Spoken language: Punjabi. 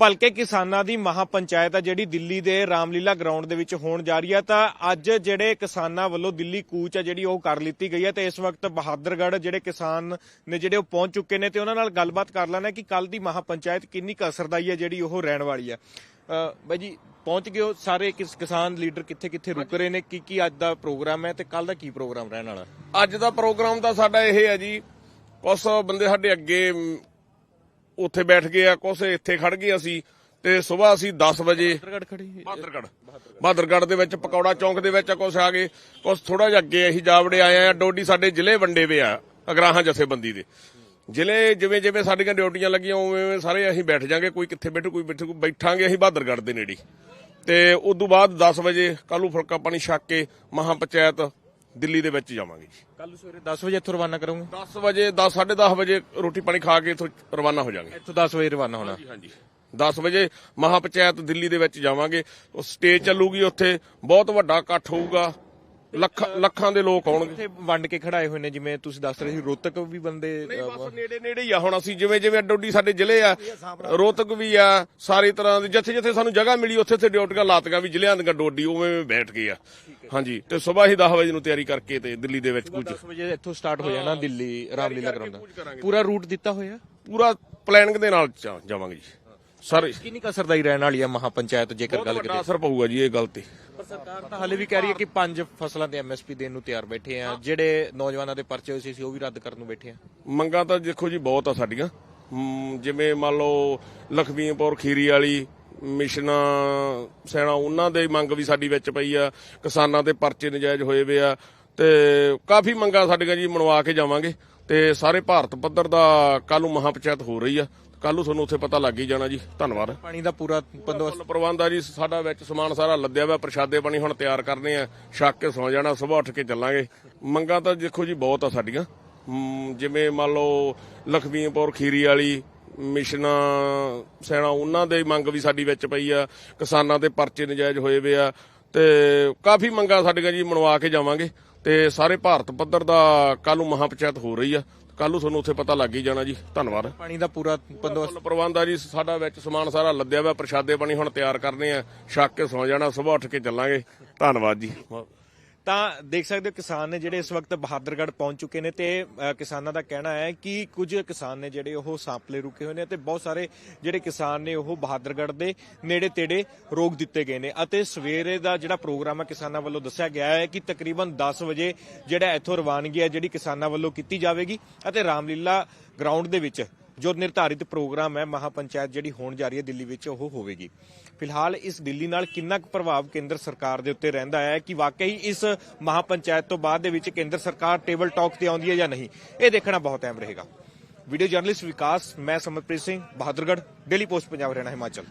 ਭਲਕੇ ਕਿਸਾਨਾਂ ਦੀ ਮਹਾਪੰਚਾਇਤ ਆ ਜਿਹੜੀ ਦਿੱਲੀ ਦੇ ਰਾਮਲੀਲਾ ਗਰਾਊਂਡ ਦੇ ਵਿੱਚ ਹੋਣ ਜਾ ਰਹੀ ਹੈ ਤਾਂ ਅੱਜ ਜਿਹੜੇ ਕਿਸਾਨਾਂ ਵੱਲੋਂ ਦਿੱਲੀ ਕੂਚ ਆ ਜਿਹੜੀ ਉਹ ਕਰ ਲਿੱਤੀ ਗਈ ਹੈ ਤੇ ਇਸ ਵਕਤ ਬਹਾਦਰਗੜ੍ਹ ਜਿਹੜੇ ਕਿਸਾਨ ਨੇ ਜਿਹੜੇ ਉਹ ਪਹੁੰਚ ਚੁੱਕੇ ਨੇ, ਤੇ ਉਹਨਾਂ ਨਾਲ ਗੱਲਬਾਤ ਕਰ ਲੈਣਾ ਕਿ ਕੱਲ ਦੀ ਮਹਾਪੰਚਾਇਤ ਕਿੰਨੀ ਕੁ ਅਸਰਦਾਈ ਹੈ ਜਿਹੜੀ ਉਹ ਰਹਿਣ ਵਾਲੀ ਆ। ਬਾਈ ਜੀ, ਪਹੁੰਚ ਗਏ ਹੋ ਸਾਰੇ ਕਿਸ, ਕਿਸਾਨ ਲੀਡਰ ਕਿੱਥੇ ਕਿੱਥੇ ਰੁਕ ਰਹੇ ਨੇ ਕੀ ਕੀ ਅੱਜ ਦਾ ਪ੍ਰੋਗਰਾਮ ਹੈ, ਤੇ ਕੱਲ ਦਾ ਕੀ ਪ੍ਰੋਗਰਾਮ ਰਹਿਣ ਵਾਲਾ? ਅੱਜ ਦਾ ਪ੍ਰੋਗਰਾਮ ਤਾਂ ਸਾਡਾ ਇਹ ਹੈ ਜੀ, ਕੁਛ ਬੰਦੇ ਸਾਡੇ ਅੱਗੇ ਉੱਥੇ ਬੈਠ ਗਏ ਆ ਕੁਛ ਇੱਥੇ ਖੜ ਗਏ ਅਸੀਂ ਤੇ ਸਵੇਰ ਅਸੀਂ 10 ਵਜੇ ਬਹਾਦਰਗੜ੍ਹ ਬਹਾਦਰਗੜ੍ਹ ਦੇ ਵਿੱਚ ਪਕੌੜਾ ਚੌਂਕ ਦੇ ਵਿੱਚ ਕੁਛ ਆ ਗਏ ਕੁਛ ਥੋੜਾ ਜਿਹਾ ਅੱਗੇ ਅਸੀਂ ਜਾਵੜੇ ਆਏ ਆ ਡੋਡੀ ਸਾਡੇ ਜ਼ਿਲ੍ਹੇ ਵੰਡੇ ਵੇ ਆ ਅਗਰਾਹਾਂ ਜਥੇਬੰਦੀ ਦੇ। ਜ਼ਿਲ੍ਹੇ ਜਿਵੇਂ ਜਿਵੇਂ ਸਾਡੀਆਂ ਡਿਊਟੀਆਂ ਲੱਗੀਆਂ ਉਵੇਂ ਉਵੇਂ ਸਾਰੇ ਅਸੀਂ ਬੈਠ ਜਾਾਂਗੇ ਕੋਈ ਕਿੱਥੇ ਬੈਠੂ ਕੋਈ ਬੈਠੂ ਕੋਈ ਬੈਠਾਂਗੇ ਅਸੀਂ ਬਹਾਦਰਗੜ੍ਹ ਦੇ ਨੇੜੇ। ਤੇ ਉਸ ਤੋਂ ਬਾਅਦ 10 ਵਜੇ ਕੱਲੂ ਫੁਲਕਾ ਪਾਣੀ ਛੱਕ ਕੇ ਮਹਾ ਪੰਚਾਇਤ ਦਿੱਲੀ ਦੇ ਵਿੱਚ ਜਾਵਾਂਗੇ ਜੀ। ਕੱਲ ਸਵੇਰੇ 10 ਵਜੇ ਇੱਥੋਂ ਰਵਾਨਾ ਕਰੋਗੇ? 10 ਵਜੇ 10 10:30 ਵਜੇ ਰੋਟੀ ਪਾਣੀ ਖਾ ਕੇ ਇੱਥੋਂ ਰਵਾਨਾ ਹੋ ਜਾਾਂਗੇ ਇੱਥੋਂ 10 ਵਜੇ ਰਵਾਨਾ ਹੋਣਾ। ਹਾਂਜੀ 10 ਵਜੇ ਮਹਾ ਪੰਚਾਇਤ ਦਿੱਲੀ ਦੇ ਵਿੱਚ ਜਾਵਾਂਗੇ। ਉਹ ਸਟੇਜ ਚੱਲੂਗੀ ਉੱਥੇ। ਬਹੁਤ ਵੱਡਾ ਇਕੱਠ ਹੋਊਗਾ। ਲੱਖਾਂ ਲੱਖਾਂ ਦੇ ਲੋਕ ਆਉਣਗੇ। ਇੱਥੇ ਵੰਡ ਕੇ ਖੜਾਏ ਹੋਏ ਨੇ ਜਿਵੇਂ ਤੁਸੀਂ ਦੱਸ ਰਹੇ ਸੀ ਰੋਤਕ ਵੀ ਬੰਦੇ ਨਹੀਂ ਬਸ ਨੇੜੇ ਨੇੜੇ ਹੀ ਆ। ਹੁਣ ਅਸੀਂ ਜਿਵੇਂ ਜਿਵੇਂ ਅੱਡੋਡੀ ਸਾਡੇ ਜ਼ਿਲ੍ਹੇ ਆ ਰੋਹਤਕ ਵੀ ਆ ਸਾਰੀ ਤਰ੍ਹਾਂ ਦੇ ਜਿੱਥੇ ਜਿੱਥੇ ਸਾਨੂੰ ਜਗ੍ਹਾ ਮਿਲੀ ਉੱਥੇ ਉੱਥੇ ਡਿਊਟੀਆਂ ਲਾਤੀਆਂ ਵੀ ਜ਼ਿਲ੍ਹਿਆਂ ਦੀਆਂ ਡੋਡੀ ਉਵੇਂ ਉਵੇਂ ਬੈਠ ਗਏ ਆ। ਹਾਂਜੀ ਤੇ ਸਵੇਰ ਹੀ 10 ਵਜੇ ਨੂੰ ਤਿਆਰੀ ਕਰਕੇ ਤੇ ਦਿੱਲੀ ਦੇ ਵਿੱਚ ਕੁਝ 10 ਵਜੇ ਇੱਥੋਂ ਸਟਾਰਟ ਹੋ ਜਾਣਾ ਦਿੱਲੀ ਰਾਮਲੀਲਾ ਗਰਾਊਂਡ ਦਾ ਪੂਰਾ ਰੂਟ ਦਿੱਤਾ ਹੋਇਆ? ਪੂਰਾ ਪਲੈਨਿੰਗ ਦੇ ਨਾਲ ਜਾਵਾਂਗੇ ਜੀ। ਸਾਰੇ ਕਿੰਨੀ ਕੁ ਅਸਰਦਾਈ ਰਹਿਣ ਵਾਲੀ ਹੈ ਮਹਾਪੰਚਾਇਤ ਜੇਕਰ ਬਹੁਤ ਗੱਲ ਵੱਡਾ ਕਰੀਏ? ਅਸਰ ਪਊਗਾ ਜੀ ਇਹ ਗੱਲ ਤੇ। ਪਰ ਸਰਕਾਰ ਤਾਂ ਹਾਲੇ ਵੀ ਕਹਿ ਰਹੀ ਹੈ ਕਿ ਪੰਜ ਫਸਲਾਂ ਤੇ ਐਮਐਸਪੀ ਦੇਣ ਨੂੰ ਤਿਆਰ ਬੈਠੇ ਆ। ਜਿਹੜੇ ਨੌਜਵਾਨਾਂ ਦੇ ਪਰਚੇ ਹੋਏ ਸੀ ਉਹ ਵੀ ਰੱਦ ਕਰਨ ਨੂੰ ਬੈਠੇ ਆ। ਮੰਗਾਂ ਤਾਂ ਦੇਖੋ ਜੀ ਬਹੁਤ ਆ ਸਾਡੀਆਂ। ਜਿਵੇਂ ਮੰਨ ਲਓ ਲਖਵੀਪੁਰ ਖੀਰੀ ਵਾਲੀ ਮਿਸ਼ਨਾ ਸੈਣਾ ਉਹਨਾਂ ਦੇ ਮੰਗ ਵੀ ਸਾਡੀ ਵਿੱਚ ਪਈ ਆ। ਕਿਸਾਨਾਂ ਦੇ ਪਰਚੇ ਨਜਾਇਜ਼ ਹੋਏ ਵੇ ਆ। ਤੇ ਕਾਫੀ ਮੰਗਾਂ ਸਾਡੀਆਂ ਜੀ ਮਨਵਾ ਕੇ ਜਾਵਾਂਗੇ। ਤੇ ਸਾਰੇ ਭਾਰਤ ਪੱਧਰ ਦਾ ਕੱਲ ਨੂੰ ਮਹਾਪੰਚਾਇਤ ਹੋ ਰਹੀ ਆ। ਕੱਲ ਨੂੰ ਤੁਹਾਨੂੰ ਉੱਥੇ ਪਤਾ ਲੱਗ ਹੀ ਜਾਣਾ ਜੀ। ਧੰਨਵਾਦ। ਪਾਣੀ ਦਾ ਪੂਰਾ ਬੰਦੋਬਸਤ। ਪ੍ਰਬੰਧ ਆ ਜੀ ਸਾਡਾ ਵਿੱਚ ਸਮਾਨ ਸਾਰਾ ਲੱਦਿਆ ਵਾ ਪ੍ਰਸ਼ਾਦੇ ਪਾਣੀ ਹੁਣ ਤਿਆਰ ਕਰਨੇ ਆ। ਛੱਕ ਕੇ ਸੌ ਜਾਣਾ ਸਵੇਰ ਉੱਠ ਕੇ ਚੱਲਾਂਗੇ। ਮੰਗਾਂ ਤਾਂ ਦੇਖੋ ਜੀ ਬਹੁਤ ਆ ਸਾਡੀਆਂ। ਜਿਵੇਂ ਮੰਨ ਲਓ ਲਖਵੀਪੁਰ ਖੀਰੀ ਵਾਲੀ ਮਿਸ਼ਨਾ ਸੈਣਾ ਉਹਨਾਂ ਦੇ ਮੰਗ ਵੀ ਸਾਡੀ ਵਿੱਚ ਪਈ ਆ। ਕਿਸਾਨਾਂ ਦੇ ਪਰਚੇ ਨਜਾਇਜ਼ ਹੋਏ ਵੇ ਆ। ਤੇ ਕਾਫੀ ਮੰਗਾਂ ਸਾਡੀਆਂ ਜੀ ਮਨਵਾ ਕੇ ਜਾਵਾਂਗੇ। ਤੇ ਸਾਰੇ ਭਾਰਤ ਪੱਧਰ ਦਾ ਕੱਲ ਨੂੰ ਮਹਾਪੰਚਾਇਤ ਹੋ ਰਹੀ ਆ। ਕੱਲ ਨੂੰ ਤੁਹਾਨੂੰ ਉੱਥੇ ਪਤਾ ਲੱਗ ਹੀ ਜਾਣਾ ਜੀ। ਧੰਨਵਾਦ। ਪਾਣੀ ਦਾ ਪੂਰਾ ਬੰਦੋਬਸਤ। ਪ੍ਰਬੰਧ ਆ ਜੀ। ਸਾਡਾ ਵਿੱਚ ਸਮਾਨ ਸਾਰਾ ਲੱਦਿਆ ਵਾ ਪ੍ਰਸ਼ਾਦੇ ਪਾਣੀ ਹੁਣ ਤਿਆਰ ਕਰਨੇ ਆ। ਛੱਕ ਕੇ ਸੌ ਜਾਣਾ ਸਵੇਰ ਉੱਠ ਕੇ ਚੱਲਾਂਗੇ। ਧੰਨਵਾਦ ਜੀ। ਤਾਂ ਦੇਖ ਸਕਦੇ ਹੋ ਕਿਸਾਨ ਨੇ ਜਿਹੜੇ ਇਸ ਵਕਤ ਬਹਾਦਰਗੜ੍ਹ ਪਹੁੰਚ ਚੁੱਕੇ ਨੇ ਤੇ ਕਿਸਾਨਾਂ ਦਾ ਕਹਿਣਾ ਹੈ ਕਿ ਕੁਝ ਕਿਸਾਨ ਨੇ ਜਿਹੜੇ ਉਹ ਸਾਂਪਲੇ ਰੁਕੇ ਹੋਏ ਨੇ ਤੇ ਬਹੁਤ ਸਾਰੇ ਜਿਹੜੇ ਕਿਸਾਨ ਨੇ ਉਹ ਬਹਾਦਰਗੜ੍ਹ ਦੇ ਨੇੜੇ ਤੇੜੇ ਰੋਕ ਦਿੱਤੇ ਗਏ ਨੇ। ਅਤੇ ਸਵੇਰੇ ਦਾ ਜਿਹੜਾ ਪ੍ਰੋਗਰਾਮ ਹੈ ਕਿਸਾਨਾਂ ਵੱਲੋਂ ਦੱਸਿਆ ਗਿਆ ਹੈ ਕਿ ਤਕਰੀਬਨ 10 ਵਜੇ ਜਿਹੜਾ ਇੱਥੋਂ ਰਵਾਨਗੀ ਹੈ ਜਿਹੜੀ ਕਿਸਾਨਾਂ ਵੱਲੋਂ ਕੀਤੀ ਜਾਵੇਗੀ। ਅਤੇ ਰਾਮਲੀਲਾ ਗਰਾਊਂਡ ਦੇ ਵਿੱਚ ਜੋ ਨਿਰਧਾਰਿਤ ਪ੍ਰੋਗਰਾਮ ਹੈ ਮਹਾਪੰਚਾਇਤ ਜਿਹੜੀ ਹੋਣ ਜਾ ਰਹੀ ਹੈ ਦਿੱਲੀ ਵਿੱਚ, ਉਹ ਹੋਵੇਗੀ। ਫਿਲਹਾਲ ਇਸ ਦਿੱਲੀ ਨਾਲ ਕਿੰਨਾ ਕੁ ਪ੍ਰਭਾਵ ਕੇਂਦਰ ਸਰਕਾਰ ਦੇ ਉੱਤੇ ਰਹਿੰਦਾ ਹੈ ਕਿ ਵਾਕਈ ਇਸ ਮਹਾਪੰਚਾਇਤ ਤੋਂ ਬਾਅਦ ਦੇ ਵਿੱਚ ਕੇਂਦਰ ਸਰਕਾਰ ਟੇਬਲ ਟਾਕ ਤੇ ਆਉਂਦੀ ਹੈ ਜਾਂ ਨਹੀਂ? ਇਹ ਦੇਖਣਾ ਬਹੁਤ ਅਹਿਮ ਰਹੇਗਾ। ਵੀਡੀਓ ਜਰਨਲਿਸਟ ਵਿਕਾਸ, ਮੈਂ ਸਮਰਪ੍ਰੀਤ ਸਿੰਘ, ਬਹਾਦਰਗੜ੍ਹ, ਡੇਲੀ ਪੋਸਟ ਪੰਜਾਬ, ਹਰਿਆਣਾ, ਹਿਮਾਚਲ।